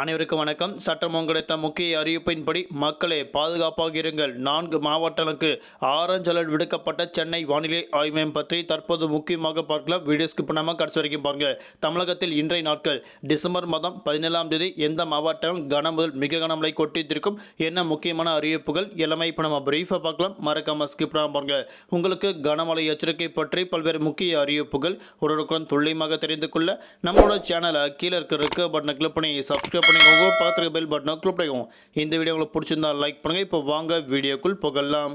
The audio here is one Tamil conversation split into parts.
அனைவருக்கும் வணக்கம். சட்டமும் கிடைத்த முக்கிய அறிவிப்பின்படி மக்களே பாதுகாப்பாக இருங்கள். நான்கு மாவட்டங்களுக்கு ஆரஞ்சு அலர்ட் விடுக்கப்பட்ட சென்னை வானிலை ஆய்வு மையம் பற்றி தற்போது முக்கியமாக பார்க்கலாம். வீடியோ பண்ணாமல் கடைசி வரைக்கும் பாருங்க. தமிழகத்தில் இன்றைய நாட்கள் டிசம்பர் மாதம் பதினேழாம் தேதி எந்த மாவட்டம் கன முதல் மிக கனமழை கொட்டித்திருக்கும் என்ன முக்கியமான அறிவிப்புகள்? எல்லாமே இப்போ நம்ம பிரீஃபாக பார்க்கலாம். மறக்காம ஸ்கிப் பண்ணாமல் பாருங்க. உங்களுக்கு கனமழை எச்சரிக்கை பற்றி பல்வேறு முக்கிய அறிவிப்புகள் உடனுக்குடன் துல்லியமாக தெரிந்து கொள்ள நம்மளோட சேனலை கீழே இருக்கிற இருக்க பட்டனை கிளிக் பண்ணி சப்ஸ்கிரைப் பண்ணிக்கோங்க பார்த்துருக்க பெல் பட்டனை கிளிக் பண்ணிக்கோங்க. இந்த வீடியோ உங்களுக்கு பிடிச்சிருந்தா லைக் பண்ணுங்கள் இப்போ வாங்க வீடியோக்குள் புகழலாம்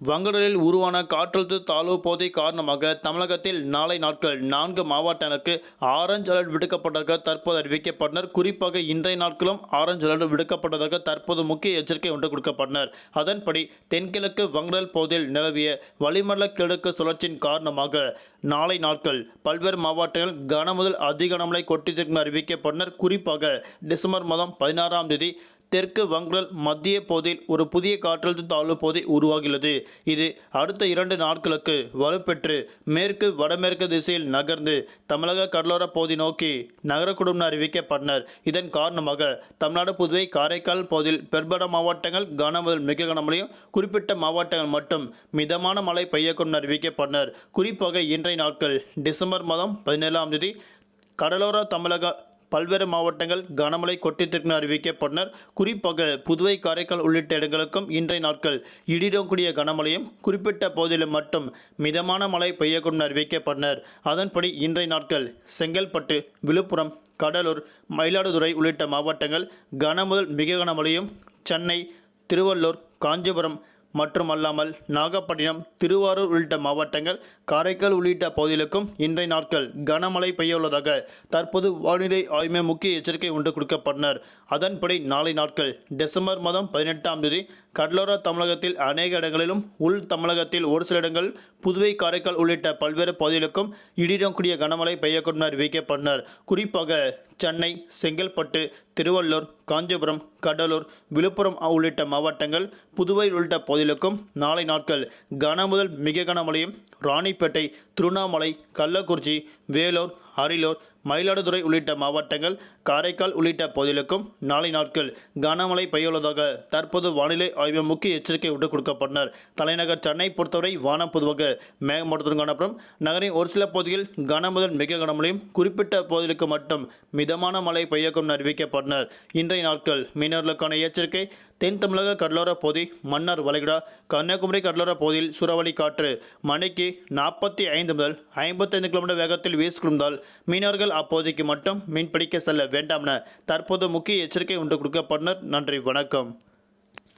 வங்கடலில் உருவான காற்றழுத்த தாழ்வு போதை காரணமாக தமிழகத்தில் நாளை நாட்கள் நான்கு மாவட்டங்களுக்கு ஆரஞ்சு அலர்ட் விடுக்கப்பட்டதாக தற்போது அறிவிக்கப்பட்டனர். குறிப்பாக இன்றைய நாட்களும் ஆரஞ்சு அலர்ட் விடுக்கப்பட்டதாக தற்போது முக்கிய எச்சரிக்கை ஒன்று கொடுக்கப்பட்டனர். அதன்படி தென்கிழக்கு வங்கடல் பகுதியில் நிலவிய வளிமண்டல கிழக்கு சுழற்சியின் காரணமாக நாளை நாட்கள் பல்வேறு மாவட்டங்கள் கனமுதல் அதிக கனமழை கொட்டித்திருக்கும் அறிவிக்கப்பட்டனர். குறிப்பாக டிசம்பர் மாதம் பதினாறாம் தேதி தெற்கு வங்கடல் மத்திய பகுதியில் ஒரு புதிய காற்றழுத்த தாழ்வு பகுதி உருவாகிறது இது அடுத்த இரண்டு நாட்களுக்கு வலுப்பெற்று மேற்கு வடமேற்கு திசையில் நகர்ந்து தமிழக கடலோர பகுதி நோக்கி நகரக்கூடும் என அறிவிக்கப்பட்டனர். இதன் காரணமாக தமிழ்நாடு புதுவை காரைக்கால் பகுதியில் பெர்பட மாவட்டங்கள் கன முதல் மிக கனமழையும் குறிப்பிட்ட மாவட்டங்கள் மட்டும் மிதமான மழை பெய்யக்கூடும் அறிவிக்கப்பட்டனர். குறிப்பாக இன்றைய நாட்கள் டிசம்பர் மாதம் பதினேழாம் தேதி கடலோர தமிழக பல்வேறு மாவட்டங்கள் கனமழை கொட்டித்திற்கு அறிவிக்கப்பட்டனர். குறிப்பாக புதுவை காரைக்கால் உள்ளிட்ட இடங்களுக்கும் இன்றைய நாட்கள் இடிடக்கூடிய கனமழையும் குறிப்பிட்ட பகுதியில் மட்டும் மிதமான மழை பெய்யக்கூடும் அறிவிக்கப்பட்டனர். அதன்படி இன்றைய நாட்கள் செங்கல்பட்டு விழுப்புரம் கடலூர் மயிலாடுதுறை உள்ளிட்ட மாவட்டங்கள் கனமுதல் மிக கனமழையும் சென்னை திருவள்ளூர் காஞ்சிபுரம் மற்றும் அல்லாமல் நாகப்பட்டினம் திருவாரூர் உள்ளிட்ட மாவட்டங்கள் காரைக்கால் உள்ளிட்ட பகுதிகளுக்கும் இன்றைய நாட்கள் கனமழை பெய்ய உள்ளதாக தற்போது வானிலை ஆய்வு முக்கிய எச்சரிக்கை ஒன்று கொடுக்கப்பட்டனர். அதன்படி நாளை நாட்கள் டிசம்பர் மாதம் பதினெட்டாம் தேதி கடலோர தமிழகத்தில் அநேக இடங்களிலும் உள் தமிழகத்தில் ஒரு சில இடங்கள் புதுவை காரைக்கால் உள்ளிட்ட பல்வேறு பகுதிகளுக்கும் இடியுடன் கூடிய கனமழை பெய்யக்கூடும் அறிவிக்கப்பட்டனர். குறிப்பாக சென்னை செங்கல்பட்டு திருவள்ளூர் காஞ்சிபுரம் கடலூர் விழுப்புரம் உள்ளிட்ட மாவட்டங்கள் புதுவை உள்ளிட்ட பகுதிகளுக்கும் நாளை நாட்கள் கன முதல் மிக கனமழையும் ராணிப்பேட்டை திருவண்ணாமலை கள்ளக்குறிச்சி வேலூர் அரியலூர் மயிலாடுதுறை உள்ளிட்ட மாவட்டங்கள் காரைக்கால் உள்ளிட்ட பகுதிகளுக்கும் நாளை நாட்கள் கனமழை பெய்யுள்ளதாக தற்போது வானிலை ஆய்வு முக்கிய எச்சரிக்கை விட்டு கொடுக்கப்பட்டனர். தலைநகர் சென்னை பொறுத்தவரை வானம் பொதுவாக மேகமூட்டத்துடன் காணப்படும். நகரின் ஒரு சில பகுதியில் கன முதல் மிக கனமழையும் குறிப்பிட்ட பகுதிகளுக்கு மட்டும் மிதமான மழை பெய்யக்கும் என அறிவிக்கப்பட்டனர். இன்றைய நாட்கள் மீனவர்களுக்கான எச்சரிக்கை தென் தமிழக கடலோர பகுதி மன்னார் வளைகுடா கன்னியாகுமரி கடலோர பகுதியில் சூறாவளி காற்று மணிக்கு நாற்பத்தி ஐந்து முதல் ஐம்பத்தைந்து கிலோமீட்டர் வேகத்தில் வீசிக்கொண்டால் மீனவர்கள் அப்போதைக்கு மட்டும் மீன்பிடிக்க செல்ல வேண்டாம்னு தற்போது முக்கிய எச்சரிக்கை ஒன்று கொடுக்கப்பட்டனர் நன்றி வணக்கம்.